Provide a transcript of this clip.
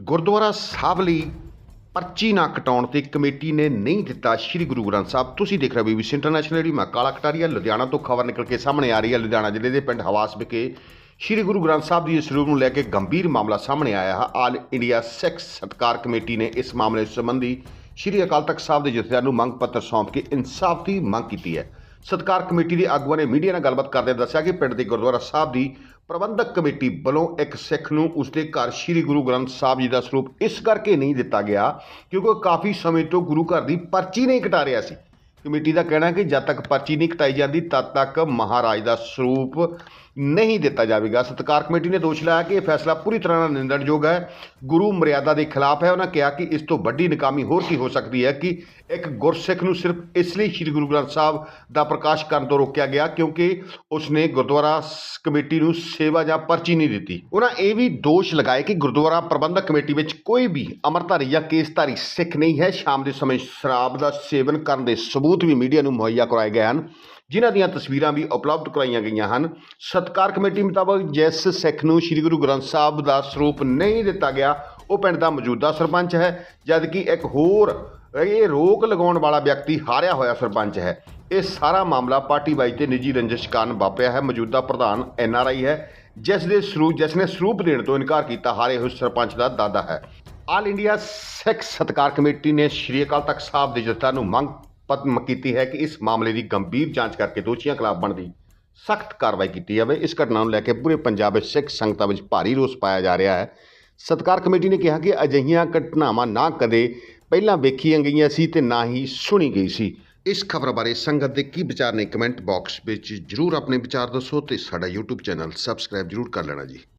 ਗੁਰਦੁਆਰਾ ਸਾਹਿਬ ਲਈ ਪਰਚੀ ਨਾ ਕਟਾਉਣ ਤੇ ਕਮੇਟੀ ਨੇ ਨਹੀਂ ਦਿੱਤਾ ਸ੍ਰੀ ਗੁਰੂ ਗ੍ਰੰਥ ਸਾਹਿਬ। ਤੁਸੀਂ ਦੇਖ ਰਹੇ ਹੋ ਬੀਬੀਸੀ ਇੰਟਰਨੈਸ਼ਨਲ ਦੀ ਮੈਂ ਕਾਲਾ ਕਟਾਰੀਆ ਲੁਧਿਆਣਾ ਤੋਂ ਖਬਰ ਨਿਕਲ ਕੇ ਸਾਹਮਣੇ ਆ ਰਹੀ ਹੈ ਲੁਧਿਆਣਾ ਜ਼ਿਲ੍ਹੇ ਦੇ ਪਿੰਡ ਹਵਾਸ ਵਿਖੇ। ਸ੍ਰੀ ਗੁਰੂ ਗ੍ਰੰਥ ਸਾਹਿਬ ਜੀ ਦੇ ਸਰੂਪ ਨੂੰ ਲੈ ਕੇ ਗੰਭੀਰ ਮਾਮਲਾ ਸਾਹਮਣੇ ਆਇਆ ਹੈ। ਆਲ ਇੰਡੀਆ ਸਿੱਖ ਸਤਕਾਰ ਕਮੇਟੀ ਨੇ ਇਸ ਮਾਮਲੇ ਸੰਬੰਧੀ ਸ੍ਰੀ ਅਕਾਲ ਤਖਤ ਸਾਹਿਬ ਦੇ ਜਥੇਦਾਰ ਨੂੰ ਮੰਗ ਪੱਤਰ ਸੌਂਪ ਕੇ ਇਨਸਾਫ ਦੀ ਮੰਗ ਕੀਤੀ ਹੈ। ਸਤਕਾਰ ਕਮੇਟੀ ਦੇ ਆਗੂਆਂ ਨੇ ਮੀਡੀਆ ਨਾਲ ਗੱਲਬਾਤ ਕਰਦੇ ਦੱਸਿਆ ਕਿ ਪਿੰਡ ਦੇ ਗੁਰਦੁਆਰਾ ਸਾਹਿਬ ਦੀ ਪ੍ਰਬੰਧਕ ਕਮੇਟੀ ਵੱਲੋਂ ਇੱਕ ਸਿੱਖ ਨੂੰ ਉਸਦੇ ਘਰ ਸ੍ਰੀ ਗੁਰੂ ਗ੍ਰੰਥ ਸਾਹਿਬ ਜੀ ਦਾ ਸਰੂਪ ਇਸ ਕਰਕੇ ਨਹੀਂ ਦਿੱਤਾ ਗਿਆ ਕਿਉਂਕਿ ਉਹ ਕਾਫੀ ਸਮੇਂ ਤੋਂ ਗੁਰੂ ਘਰ ਦੀ ਪਰਚੀ ਨਹੀਂ ਕਟਾ ਰਿਹਾ ਸੀ। ਕਮੇਟੀ ਦਾ ਕਹਿਣਾ ਹੈ ਕਿ ਜਦ ਤੱਕ ਪਰਚੀ ਨਹੀਂ ਕਟਾਈ ਜਾਂਦੀ, ਤਦ ਤੱਕ ਮਹਾਰਾਜ ਦਾ ਸਰੂਪ ਨਹੀਂ ਦਿੱਤਾ ਜਾਵੇਗਾ। ਸਤਕਾਰ ਕਮੇਟੀ ਨੇ ਦੋਸ਼ ਲਾਇਆ ਕਿ ਇਹ ਫੈਸਲਾ ਪੂਰੀ ਤਰ੍ਹਾਂ ਨਾਲ ਨਿੰਦਣਯੋਗ ਹੈ। ਗੁਰੂ ਮਰਿਆਦਾ ਦੇ ਖਿਲਾਫ ਹੈ। ਉਹਨਾਂ ਕਿਹਾ ਕਿ ਇਸ ਤੋਂ ਵੱਡੀ ਨਾਕਾਮੀ ਹੋਰ ਕੀ ਹੋ ਸਕਦੀ ਹੈ ਕਿ ਇੱਕ ਗੁਰਸਿੱਖ ਨੂੰ ਸਿਰਫ ਇਸ ਲਈ ਸ੍ਰੀ ਗੁਰੂ ਗ੍ਰੰਥ ਸਾਹਿਬ ਦਾ ਪ੍ਰਕਾਸ਼ ਕਰਨ ਤੋਂ ਰੋਕਿਆ ਗਿਆ ਕਿਉਂਕਿ ਉਸਨੇ ਗੁਰਦੁਆਰਾ ਸ- ਕਮੇਟੀ ਨੂੰ ਸੇਵਾ ਜਾਂ ਪਰਚੀ ਨਹੀਂ ਦਿੱਤੀ। ਉਹਨਾਂ ਇਹ ਵੀ ਦੋਸ਼ ਲਗਾਏ ਕਿ ਗੁਰਦੁਆਰਾ ਪ੍ਰਬੰਧਕ ਕਮੇਟੀ ਵਿੱਚ ਕੋਈ ਵੀ ਅਮਰਧਾਰੀ ਜਾਂ ਕੇਸਧਾਰੀ ਸਿੱਖ ਨਹੀਂ ਹੈ। ਸ਼ਾਮ ਦੇ ਸਮੇਂ ਸ਼ਰਾਬ ਦਾ ਸੇਵਨ ਕਰਨ ਦੇ ਸਬੂਤ ਵੀ ਮੀਡੀਆ ਨੂੰ ਮੁਹੱਈਆ ਕਰਵਾਏ ਗਏ ਹਨ। ਜਿਨ੍ਹਾਂ ਦੀਆਂ ਤਸਵੀਰਾਂ ਵੀ ਉਪਲਬਧ ਕਰਾਈਆਂ ਗਈਆਂ ਹਨ। ਸਤਕਾਰ ਕਮੇਟੀ ਮੁਤਾਬਕ ਜਿਸ ਸਿੱਖ ਨੂੰ ਸ੍ਰੀ ਗੁਰੂ ਗ੍ਰੰਥ ਸਾਹਿਬ ਦਾ ਸਰੂਪ ਨਹੀਂ ਦਿੱਤਾ ਗਿਆ, ਉਹ ਪਿੰਡ ਦਾ ਮੌਜੂਦਾ ਸਰਪੰਚ ਹੈ, ਜਦਕਿ ਇੱਕ ਹੋਰ ਇਹ ਰੋਕ ਲਗਾਉਣ ਵਾਲਾ ਵਿਅਕਤੀ ਹਾਰਿਆ ਹੋਇਆ ਸਰਪੰਚ ਹੈ। ਇਹ ਸਾਰਾ ਮਾਮਲਾ ਪਾਰਟੀ ਬਾਈ ਤੇ ਨਿੱਜੀ ਰੰਜਿਸ਼ ਕਾਰਨ ਵਾਪਰਿਆ ਹੈ। ਮੌਜੂਦਾ ਪ੍ਰਧਾਨ ਐੱਨ ਆਰ ਆਈ ਹੈ, ਜਿਸ ਦੇ ਸਰੂਪ ਜਿਸ ਨੇ ਸਰੂਪ ਦੇਣ ਤੋਂ ਇਨਕਾਰ ਕੀਤਾ, ਹਾਰੇ ਹੋਏ ਸਰਪੰਚ ਦਾ ਦਾਦਾ ਹੈ। ਆਲ ਇੰਡੀਆ ਸਿੱਖ ਸਤਕਾਰ ਕਮੇਟੀ ਨੇ ਸ਼੍ਰੀ ਅਕਾਲ ਤਖਤ ਸਾਹਿਬ ਦੇ ਜਥੇਦਾਰ ਨੂੰ ਮੰਗ ਪਤਮ ਕੀਤੀ ਹੈ ਕਿ ਇਸ ਮਾਮਲੇ ਦੀ ਗੰਭੀਰ ਜਾਂਚ ਕਰਕੇ ਦੋਸ਼ੀਆਂ ਖਿਲਾਫ ਬਣਦੀ ਸਖਤ ਕਾਰਵਾਈ ਕੀਤੀ ਜਾਵੇ। ਇਸ ਘਟਨਾ ਨੂੰ ਲੈ ਕੇ ਪੂਰੇ ਪੰਜਾਬ ਵਿੱਚ ਸਿੱਖ ਸੰਗਤਾਂ ਵਿੱਚ ਭਾਰੀ ਰੋਸ ਪਾਇਆ ਜਾ ਰਿਹਾ ਹੈ। ਸਤਕਾਰ ਕਮੇਟੀ ਨੇ ਕਿਹਾ ਕਿ ਅਜਿਹੀਆਂ ਘਟਨਾਵਾਂ ਨਾ ਕਦੇ ਪਹਿਲਾਂ ਵੇਖੀਆਂ ਗਈਆਂ ਸੀ ਤੇ ਨਾ ਹੀ ਸੁਣੀ ਗਈ ਸੀ। ਇਸ ਖਬਰ ਬਾਰੇ ਸੰਗਤ ਦੇ ਕੀ ਵਿਚਾਰ ਨੇ ਕਮੈਂਟ ਬਾਕਸ ਵਿੱਚ ਜਰੂਰ ਆਪਣੇ ਵਿਚਾਰ ਦੱਸੋ ਤੇ ਸਾਡਾ YouTube ਚੈਨਲ ਸਬਸਕ੍ਰਾਈਬ ਜਰੂਰ ਕਰ ਲੈਣਾ ਜੀ।